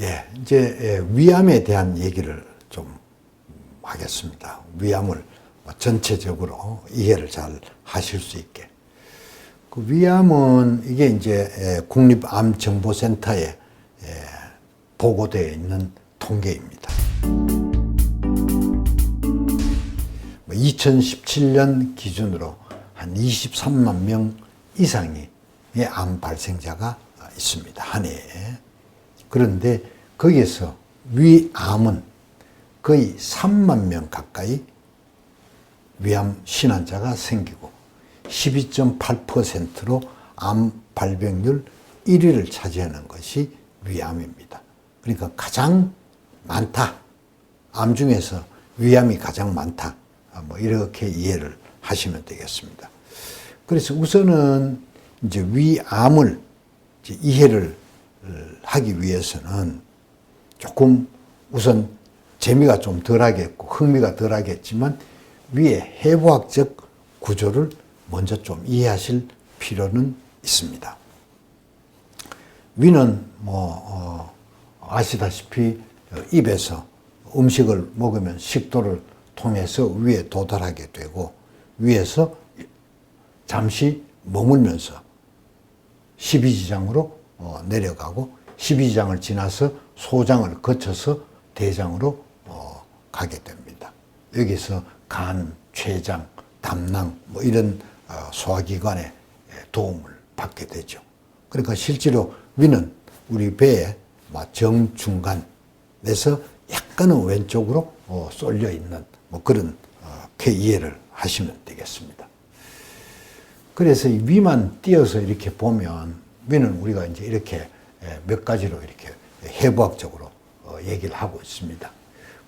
예, 이제 예, 위암에 대한 얘기를 좀 하겠습니다. 위암을 뭐 전체적으로 이해를 잘 하실 수 있게. 그 위암은 이게 이제 예, 국립암정보센터에 예, 보고되어 있는 통계입니다. 2017년 기준으로 한 23만 명 이상의 암 발생자가 있습니다. 한 해에. 그런데 거기에서 위암은 거의 3만 명 가까이 위암 신환자가 생기고 12.8%로 암 발병률 1위를 차지하는 것이 위암입니다. 그러니까 가장 많다. 암 중에서 위암이 가장 많다. 아, 뭐 이렇게 이해를 하시면 되겠습니다. 그래서 우선은 이제 위암을 이제 이해를 하기 위해서는 조금 우선 재미가 좀 덜하겠고 흥미가 덜하겠지만 위의 해부학적 구조를 먼저 좀 이해하실 필요는 있습니다. 위는 뭐 어, 아시다시피 입에서 음식을 먹으면 식도를 통해서 위에 도달하게 되고 위에서 잠시 머물면서 12지장으로 어, 내려가고 12지장을 지나서 소장을 거쳐서 대장으로 어, 가게 됩니다. 여기서 간, 췌장, 담낭 뭐 이런 어, 소화기관의 도움을 받게 되죠. 그러니까 실제로 위는 우리 배의 정중간에서 약간은 왼쪽으로 어, 쏠려 있는 뭐 그런 그 이해를 하시면 되겠습니다. 그래서 이 위만 띄어서 이렇게 보면 위는 우리가 이제 이렇게 몇 가지로 이렇게 해부학적으로 어, 얘기를 하고 있습니다.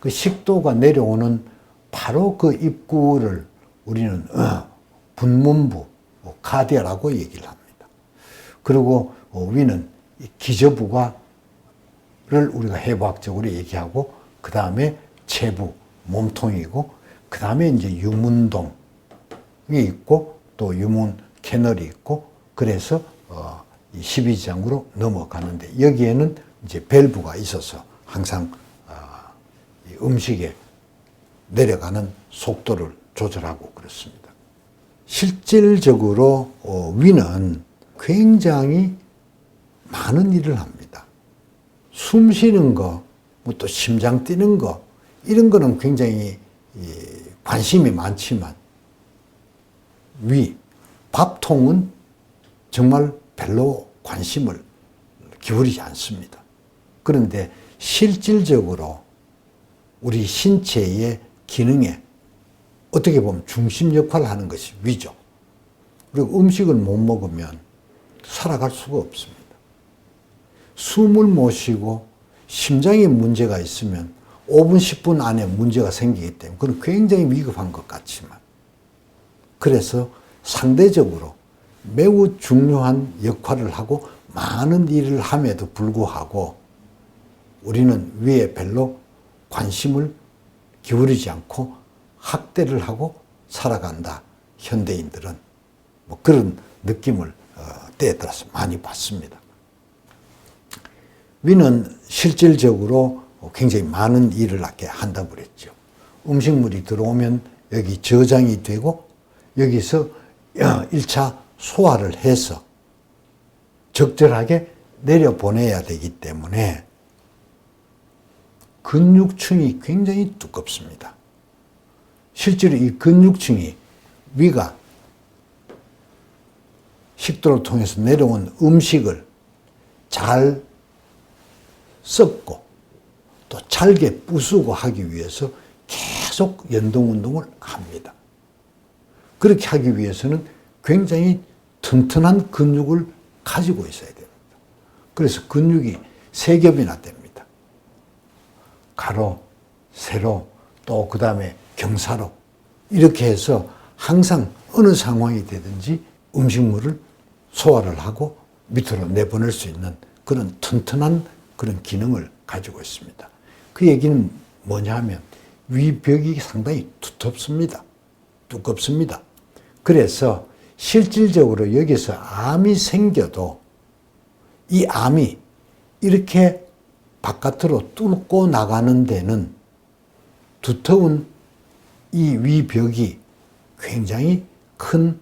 그 식도가 내려오는 바로 그 입구를 우리는 어, 분문부, 뭐 카디아라고 얘기를 합니다. 그리고 위는 기저부가를 우리가 해부학적으로 얘기하고 그 다음에 체부, 몸통이고 그 다음에 이제 유문동이 있고 또 유문 캐널이 있고 그래서 어, 12지장으로 넘어가는데 여기에는 이제 밸브가 있어서 항상 어, 음식에 내려가는 속도를 조절하고 그렇습니다. 실질적으로 어, 위는 굉장히 많은 일을 합니다. 숨 쉬는 거, 뭐또 심장 뛰는 거, 이런 거는 굉장히 관심이 많지만 위, 밥통은 정말 별로 관심을 기울이지 않습니다. 그런데 실질적으로 우리 신체의 기능에 어떻게 보면 중심 역할을 하는 것이 위죠. 그리고 음식을 못 먹으면 살아갈 수가 없습니다. 숨을 못 쉬고 심장에 문제가 있으면 5분, 10분 안에 문제가 생기기 때문에 그건 굉장히 위급한 것 같지만 그래서 상대적으로 매우 중요한 역할을 하고 많은 일을 함에도 불구하고 우리는 위에 별로 관심을 기울이지 않고 학대를 하고 살아간다. 현대인들은 뭐 그런 느낌을 어, 때에 따라서 많이 받습니다. 위는 실질적으로 굉장히 많은 일을 하게 한다고 그랬죠. 음식물이 들어오면 여기 저장이 되고 여기서 1차 소화를 해서 적절하게 내려보내야 되기 때문에 근육층이 굉장히 두껍습니다. 실제로 이 근육층이 위가 식도를 통해서 내려온 음식을 잘 썩고 또 잘게 부수고 하기 위해서 계속 연동 운동을 합니다. 그렇게 하기 위해서는 굉장히 튼튼한 근육을 가지고 있어야 됩니다. 그래서 근육이 세 겹이나 됩니다. 가로, 세로, 또 그 다음에 경사로 이렇게 해서 항상 어느 상황이 되든지 음식물을 소화를 하고 밑으로 내보낼 수 있는 그런 튼튼한 그런 기능을 가지고 있습니다. 그 얘기는 뭐냐 하면 위벽이 상당히 두텁습니다. 두껍습니다. 그래서 실질적으로 여기서 암이 생겨도 이 암이 이렇게 바깥으로 뚫고 나가는 데는 두터운 이 위벽이 굉장히 큰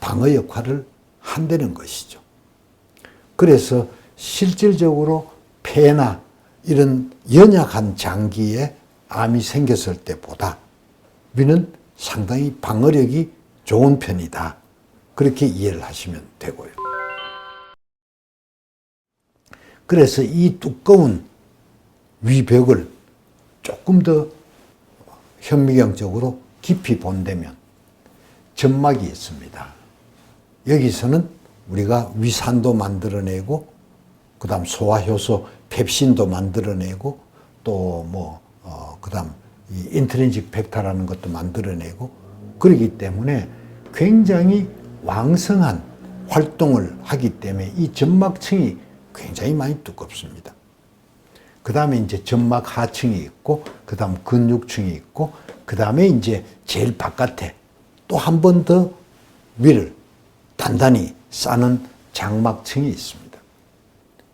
방어 역할을 한다는 것이죠. 그래서 실질적으로 폐나 이런 연약한 장기에 암이 생겼을 때보다 위는 상당히 방어력이 좋은 편이다. 그렇게 이해를 하시면 되고요. 그래서 이 두꺼운 위벽을 조금 더 현미경적으로 깊이 본다면 점막이 있습니다. 여기서는 우리가 위산도 만들어내고 그 다음 소화효소 펩신도 만들어내고 또뭐 어, 그 다음 이 인트린직 벡터라는 것도 만들어내고 그러기 때문에 굉장히 왕성한 활동을 하기 때문에 이 점막층이 굉장히 많이 두껍습니다. 그 다음에 이제 점막 하층이 있고, 그 다음 근육층이 있고, 그 다음에 이제 제일 바깥에 또 한 번 더 위를 단단히 싸는 장막층이 있습니다.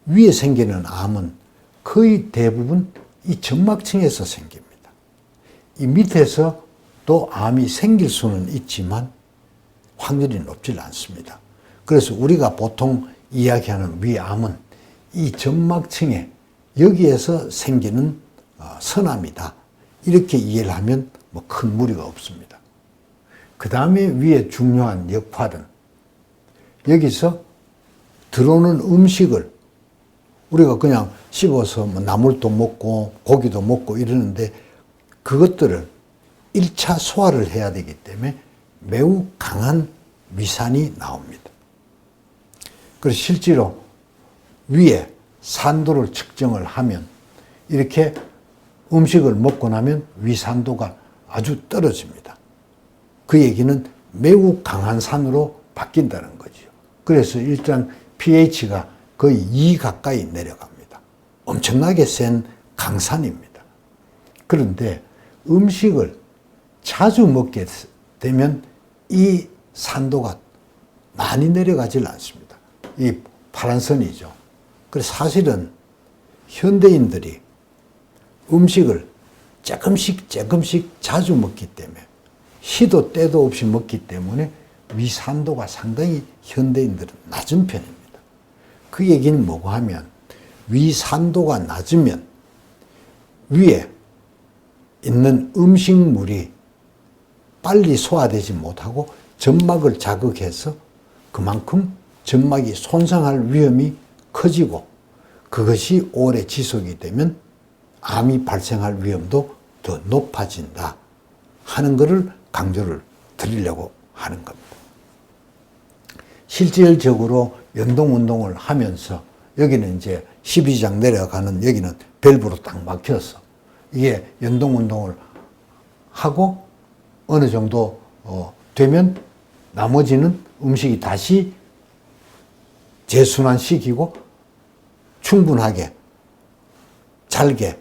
위에 생기는 암은 거의 대부분 이 점막층에서 생깁니다. 이 밑에서 또 암이 생길 수는 있지만 확률이 높지 않습니다. 그래서 우리가 보통 이야기하는 위암은 이 점막층에 여기에서 생기는 어, 선암이다. 이렇게 이해를 하면 뭐 큰 무리가 없습니다. 그 다음에 위에 중요한 역할은 여기서 들어오는 음식을 우리가 그냥 씹어서 뭐 나물도 먹고 고기도 먹고 이러는데 그것들을 1차 소화를 해야 되기 때문에 매우 강한 위산이 나옵니다. 그래서 실제로 위에 산도를 측정을 하면 이렇게 음식을 먹고 나면 위산도가 아주 떨어집니다. 그 얘기는 매우 강한 산으로 바뀐다는 거죠. 그래서 일단 pH가 거의 2 가까이 내려갑니다. 엄청나게 센 강산입니다. 그런데 음식을 자주 먹게 되면 이 산도가 많이 내려가질 않습니다. 이 파란 선이죠. 그래서 사실은 현대인들이 음식을 조금씩 조금씩 자주 먹기 때문에 시도 때도 없이 먹기 때문에 위산도가 상당히 현대인들은 낮은 편입니다. 그 얘기는 뭐고 하면 위산도가 낮으면 위에 있는 음식물이 빨리 소화되지 못하고 점막을 자극해서 그만큼 점막이 손상할 위험이 커지고 그것이 오래 지속이 되면 암이 발생할 위험도 더 높아진다 하는 것을 강조를 드리려고 하는 겁니다. 실질적으로 연동 운동을 하면서 여기는 이제 12장 내려가는 여기는 밸브로 딱 막혀서 이게 연동 운동을 하고 어느 정도 어 되면 나머지는 음식이 다시 재순환시키고 충분하게 잘게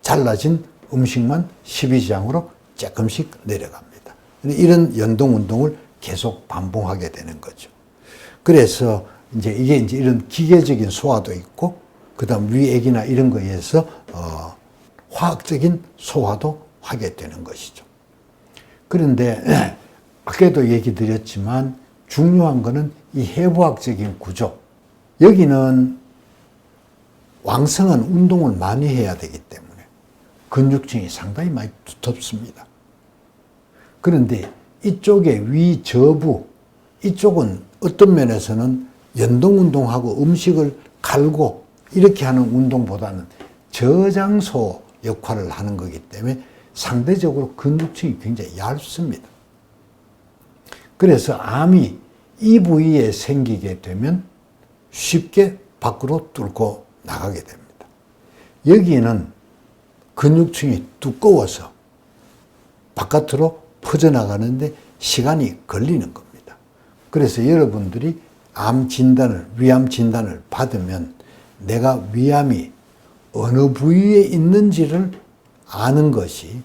잘라진 음식만 12장으로 조금씩 내려갑니다. 이런 연동 운동을 계속 반복하게 되는 거죠. 그래서 이제 이게 이제 이런 기계적인 소화도 있고, 그 다음 위액이나 이런 거에 의해서, 어, 화학적인 소화도 하게 되는 것이죠. 그런데, 아까도 얘기 드렸지만, 중요한 거는 이 해부학적인 구조. 여기는 왕성한 운동을 많이 해야 되기 때문에 근육층이 상당히 많이 두텁습니다. 그런데 이쪽에 위저부, 이쪽은 어떤 면에서는 연동 운동하고 음식을 갈고 이렇게 하는 운동보다는 저장소 역할을 하는 거기 때문에 상대적으로 근육층이 굉장히 얇습니다. 그래서 암이 이 부위에 생기게 되면 쉽게 밖으로 뚫고 나가게 됩니다. 여기는 근육층이 두꺼워서 바깥으로 퍼져나가는데 시간이 걸리는 겁니다. 그래서 여러분들이 암 진단을, 위암 진단을 받으면 내가 위암이 어느 부위에 있는지를 아는 것이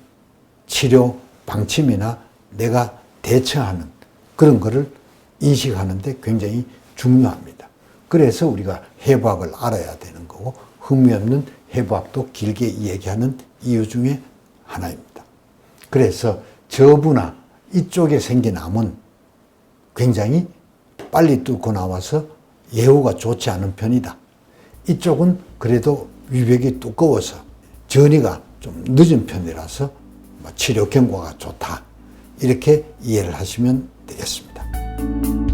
치료 방침이나 내가 대처하는 그런 거를 인식하는데 굉장히 중요합니다. 그래서 우리가 해부학을 알아야 되는 거고 흠이 없는 해부학도 길게 얘기하는 이유 중에 하나입니다. 그래서 저부나 이쪽에 생긴 암은 굉장히 빨리 뚫고 나와서 예후가 좋지 않은 편이다. 이쪽은 그래도 위벽이 두꺼워서 전이가 좀 늦은 편이라서 뭐 치료 경과가 좋다. 이렇게 이해를 하시면 되겠습니다.